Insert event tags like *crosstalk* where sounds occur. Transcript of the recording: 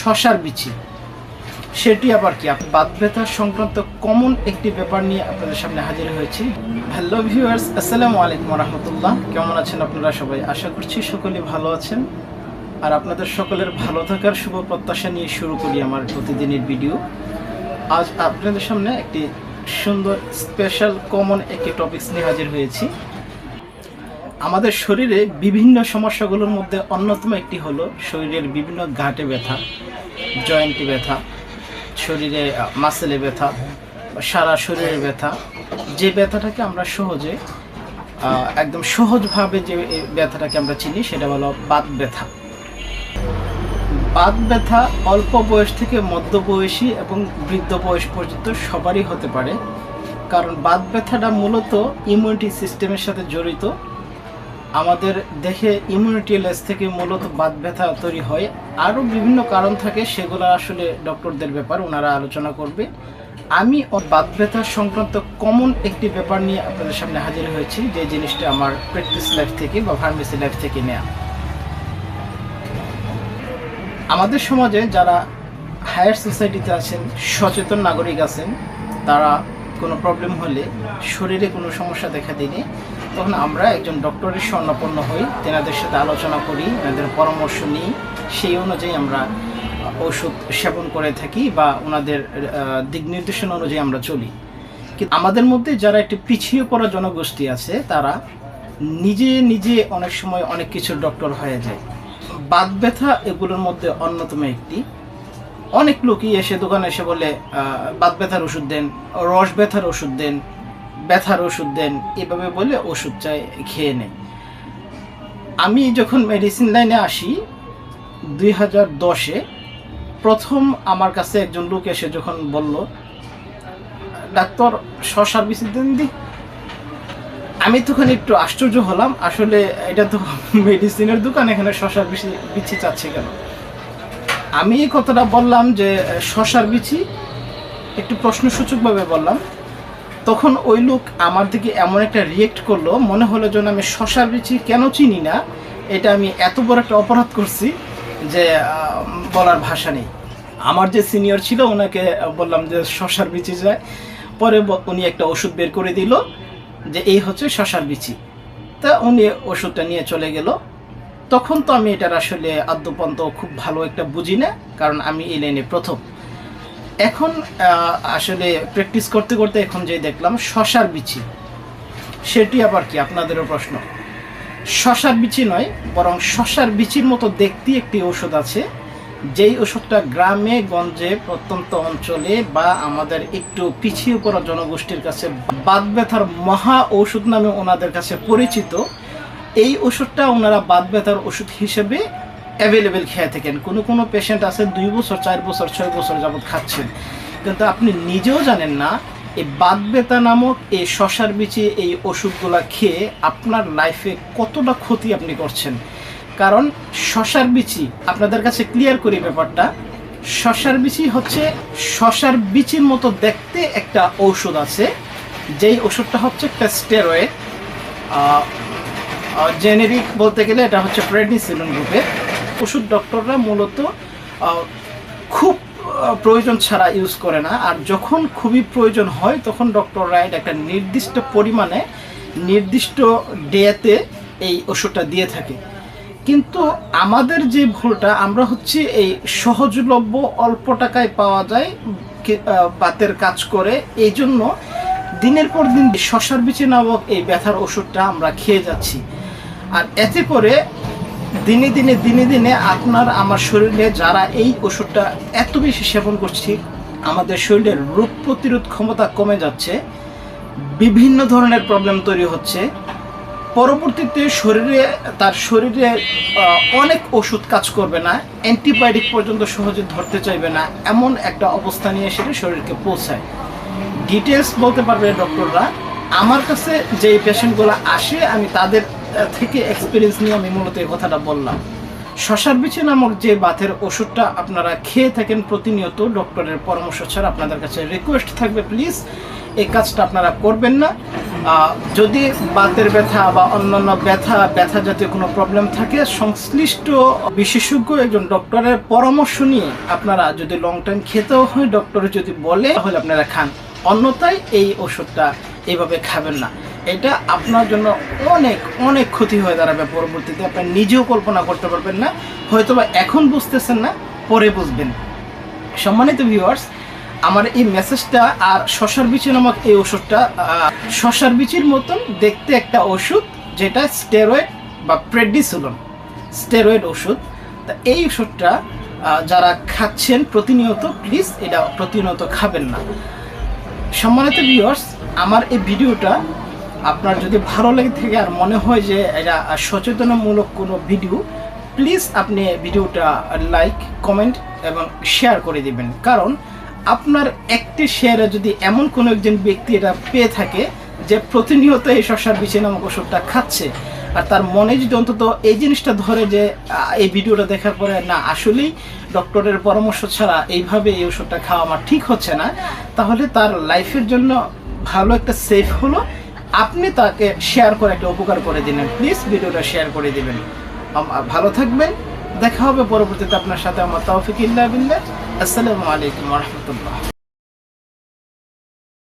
শশার বিচি। সেটি আবার কি? আপনি বাত ব্যথা সংক্রান্ত কমন একটি ব্যাপার নিয়ে আপনাদের সামনে হাজির হয়েছি। হ্যালো ভিউয়ার্স আসসালামু আলাইকুম রহমতুল্লাহ কেমন আছেন আপনারা সবাই? আশা করছি সকলে ভালো আছেন। আর আপনাদের সকলের ভালো থাকার শুভ প্রত্যাশা নিয়ে শুরু করি আমার প্রতিদিনের ভিডিও আজ আপনাদের সামনে একটি সুন্দর স্পেশাল কমন একটি টপিকস নিয়ে হাজির হয়েছি। আমাদের শরীরে বিভিন্ন সমস্যাগুলোর মধ্যে অন্যতম একটি হলো শরীরের বিভিন্ন ঘাটে ব্যথা, জয়েন্টে ব্যথা, শরীরে মাসেলে ব্যথা, সারা শরীরের ব্যথা। যে ব্যথাটাকে আমরা সহজে একদম সহজভাবে যে ব্যথাটাকে আমরা চিনি, সেটা হলো বাত ব্যথা। বাত ব্যথা অল্প বয়স থেকে মধ্য বয়সী এবং বৃদ্ধ বয়স পর্যন্ত সবারই হতে পারে। কারণ বাত ব্যথাটা মূলত ইমিউনিটি সিস্টেমের সাথে জড়িত। আমাদের দেহে ইমিউনিটি লেস থেকে মূলত বাত ব্যথা তৈরি হয়। আরও বিভিন্ন কারণ থাকে, সেগুলো আসলে ডক্টরদের ব্যাপার, ওনারা আলোচনা করবে। আমি বাত ব্যথা সংক্রান্ত কমন একটি ব্যাপার নিয়ে আপনাদের সামনে হাজির হয়েছি, যে জিনিসটা আমার প্র্যাকটিস লাইফ থেকে বা ফার্মেসি লাইফ থেকে নেওয়া আমাদের সমাজে যারা হায়ার সোসাইটিতে আছেন, সচেতন নাগরিক আছেন, তারা কোনো প্রবলেম হলে শরীরে কোনো সমস্যা দেখা দিলে তখন আমরা একজন ডক্টরের স্বর্ণাপন্ন হই, তেনাদের সাথে আলোচনা করি এনাদের পরামর্শ নিই। সেই অনুযায়ী আমরা ওষুধ সেবন করে থাকি বা ওনাদের দিক নির্দেশনা অনুযায়ী আমরা চলি। কিন্তু আমাদের মধ্যে যারা একটি পিছিয়ে পড়া জনগোষ্ঠী আছে, তারা নিজে নিজে অনেক সময় অনেক কিছুর ডক্টর হয়ে যায়। বাত ব্যথা এগুলোর মধ্যে অন্যতম একটি। অনেক লোকই এসে দোকানে এসে বলে বাত ব্যথার ওষুধ দেন, রস ব্যথার ওষুধ দেন ব্যথার ওষুধ দেন, এভাবে বলে ওষুধ চাই, খেয়ে নেয় আমি যখন মেডিসিন লাইনে আসি, দুই হাজার দশে প্রথম আমার কাছে একজন লোক এসে যখন বলল, ডাক্তার বিচি দেন দি। আমি তখন একটু আশ্চর্য হলাম, আসলে এটা তো *laughs* মেডিসিনের দোকান, এখানে শশার বিচি বিচি চাচ্ছে কেন? আমি কথাটা বললাম যে শশার বিচি একটু প্রশ্নসূচকভাবে বললাম তখন ওই লোক আমার দিকে এমন একটা রিয়েক্ট করল, মনে হলো যেন আমি শশার বিচি কেন চিনি না, এটা আমি এত বড় একটা অপরাধ করছি যে বলার ভাষা নেই। আমার যে সিনিয়র ছিল, ওনাকে বললাম যে শশার বিচি যায়। পরে উনি একটা ওষুধ বের করে দিল যে, এই হচ্ছে শশার বিচি। তা উনি ওষুধটা নিয়ে চলে গেল। তখন তো আমি এটার আসলে আদ্যপন্ত খুব ভালো একটা বুঝি না, কারণ আমি এই লাইনে প্রথম। এখন আসলে প্র্যাকটিস করতে করতে এখন যে দেখলাম, শশার বিচি। সেটি আবার কি? আপনাদেরও প্রশ্ন। শশার বিচি নয়, বরং শশার বিচির মতো দেখতে একটি ওষুধ আছে, যেই ওষুধটা গ্রামে, গঞ্জে, প্রত্যন্ত অঞ্চলে বা আমাদের একটু পিছিয়ে পড়া জনগোষ্ঠীর কাছে বাত ব্যথার মহা ঔষধ নামে ওনাদের কাছে পরিচিত। এই ওষুধটা ওনারা বাত ব্যথার ওষুধ হিসেবে অ্যাভেলেবেল খেয়ে থাকেন। কোনো কোনো পেশেন্ট আছে দুই বছর, চার বছর, ছয় বছর যাবত খাচ্ছেন। কিন্তু আপনি নিজেও জানেন না, এই বাত ব্যথা নামক এই শশার বিচি, এই ওষুধগুলো খেয়ে আপনার লাইফে কতটা ক্ষতি আপনি করছেন। কারণ শশার বিচি, আপনাদের কাছে ক্লিয়ার করি ব্যাপারটা, শশার বিচি হচ্ছে, শশার বিচির মতো দেখতে একটা ঔষধ আছে, যেই ওষুধটা হচ্ছে একটা স্টেরয়েড জেনেরিক বলতে গেলে এটা হচ্ছে প্রেডনিসিলিন গ্রুপের ওষুধ ডক্টররা মূলত খুব প্রয়োজন ছাড়া ইউজ করে না। আর যখন খুবই প্রয়োজন হয়, তখন ডক্টররা এটা একটা নির্দিষ্ট পরিমাণে, নির্দিষ্ট ডেতে এই ওষুধটা দিয়ে থাকে। কিন্তু আমাদের যে ভুলটা, আমরা হচ্ছে এই সহজলভ্য অল্প টাকায় পাওয়া যায় বাতের কাজ করে এই জন্য দিনের পর দিন শশার বিচি নামক এই ব্যথার ওষুধটা আমরা খেয়ে যাচ্ছি। আর এতে করে দিনে দিনে দিনে দিনে আপনার, আমার শরীরে যারা এই ওষুধটা এত বেশি সেবন করছি, আমাদের শরীরের রোগ প্রতিরোধ ক্ষমতা কমে যাচ্ছে, বিভিন্ন ধরনের প্রবলেম তৈরি হচ্ছে। পরবর্তীতে শরীরে, তার শরীরে অনেক ওষুধ কাজ করবে না, অ্যান্টিবায়োটিক পর্যন্ত সহজে ধরতে চাইবে না, এমন একটা অবস্থা নিয়ে সেটা শরীরকে পৌঁছায়। ডিটেলস বলতে পারবে ডক্টররা আমার কাছে যে পেশেন্টগুলো আসে, আমি তাদের থেকে এক্সপিরিয়েন্স নিয়ে আমি মূলত এই কথাটা বললাম। শশার বিচি নামক যে বাতের ওষুধটা আপনারা খেয়ে থাকেন প্রতিনিয়ত, ডক্টরের পরামর্শ ছাড়া আপনাদের কাছে রিকোয়েস্ট থাকবে প্লিজ এই কাজটা আপনারা করবেন না। যদি বাতের ব্যথা বা অন্যান্য ব্যথা ব্যথা জাতীয় কোনো প্রবলেম থাকে, সংশ্লিষ্ট বিশেষজ্ঞ একজন ডক্টরের পরামর্শ নিয়ে আপনারা যদি লং টাইম খেতেও হয় ডক্টর যদি বলে, তাহলে আপনারা খান। অন্যথায় এই ওষুধটা এইভাবে খাবেন না। এটা আপনার জন্য অনেক অনেক ক্ষতি হয়ে দাঁড়াবে পরবর্তীতে। আপনি নিজেও কল্পনা করতে পারবেন না, হয়তোবা এখন বুঝতেছেন না, পরে বুঝবেন। সম্মানিত ভিউয়ার্স আমার এই মেসেজটা আর শশার বিচি নামক এই ওষুধটা শশার বিচির মতন দেখতে একটা ওষুধ যেটা স্টেরয়েড বা প্রেডিসুলন স্টেরয়েড ওষুধ তা এই ওষুধটা যারা খাচ্ছেন প্রতিনিয়ত প্লিজ এটা প্রতিনিয়ত খাবেন না। সম্মানিত ভিউয়ার্স আমার এই ভিডিওটা আপনার যদি ভালো লেগে থাকে আর মনে হয় যে এটা সচেতনমূলক কোনো ভিডিও প্লিজ আপনি ভিডিওটা লাইক কমেন্ট এবং শেয়ার করে দিবেন। কারণ আপনার একটি শেয়ারে যদি এমন কোনো একজন ব্যক্তি এটা পেয়ে থাকে যে প্রতিনিয়ত এই শশার বিছে নামক ওষুধটা খাচ্ছে, আর তার মনে যদি অন্তত এই জিনিসটা ধরে যে এই ভিডিওটা দেখার পরে না, আসলেই ডক্টরের পরামর্শ ছাড়া এইভাবে এই ওষুধটা খাওয়া আমার ঠিক হচ্ছে না, তাহলে তার লাইফের জন্য ভালো একটা সেফ হলো আপনি তাকে শেয়ার করে একটা উপকার করে দিলেন। প্লিজ ভিডিওটা শেয়ার করে দিবেন। ভালো থাকবেন। দেখা হবে পরবর্তীতে আপনার সাথে। আমার তৌফিক ইল্লা বিল্লাহ। আসসালামু আলাইকুম রহমতুল্লাহ।